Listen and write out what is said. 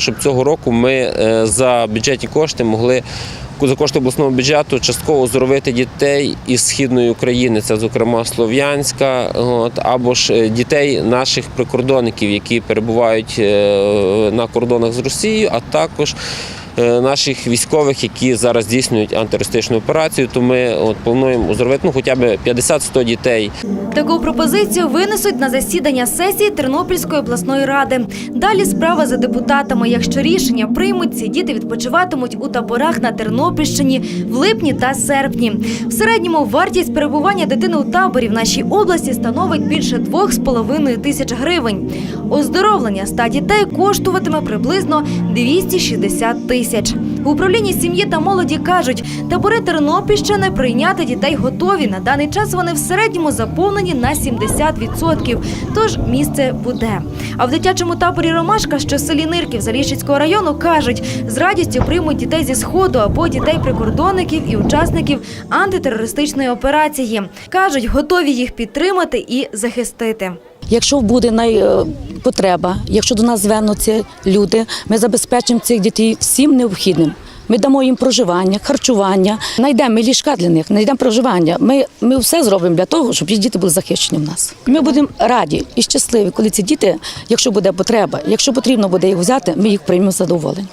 Щоб цього року ми е, за бюджетні кошти могли за кошти обласного бюджету частково зробити дітей із східної України, це зокрема Слов'янська, або ж е, дітей наших прикордонників, які перебувають е, на кордонах з Росією, а також наших військових, які зараз здійснюють антитерористичну операцію. То ми от плануємо оздоровити ну, хоча б 50-100 дітей. Таку пропозицію винесуть на засідання сесії Тернопільської обласної ради. Далі справа за депутатами. Якщо рішення приймуть, ці діти відпочиватимуть у таборах на Тернопільщині в липні та серпні. В середньому вартість перебування дитини у таборі в нашій області становить більше 2,5 тисяч гривень. Оздоровлення ста дітей коштуватиме приблизно 260 тисяч. В управлінні сім'ї та молоді кажуть, табори Тернопільщини прийняти дітей готові. На даний час вони в середньому заповнені на 70%, тож місце буде. А в дитячому таборі Ромашка, що в селі Нирків Заліщицького району, кажуть, з радістю приймуть дітей зі сходу або дітей прикордонників і учасників антитерористичної операції. кажуть, готові їх підтримати і захистити. Якщо буде е, потреба, якщо до нас звернуться люди, ми забезпечимо цих дітей всім необхідним. Ми дамо їм проживання, харчування, знайдемо ліжка для них, знайдемо проживання. Ми, ми все зробимо для того, щоб ці діти були захищені в нас. Ми будемо раді і щасливі, коли ці діти, якщо буде потреба, якщо потрібно буде їх взяти, ми їх приймемо з задоволенням.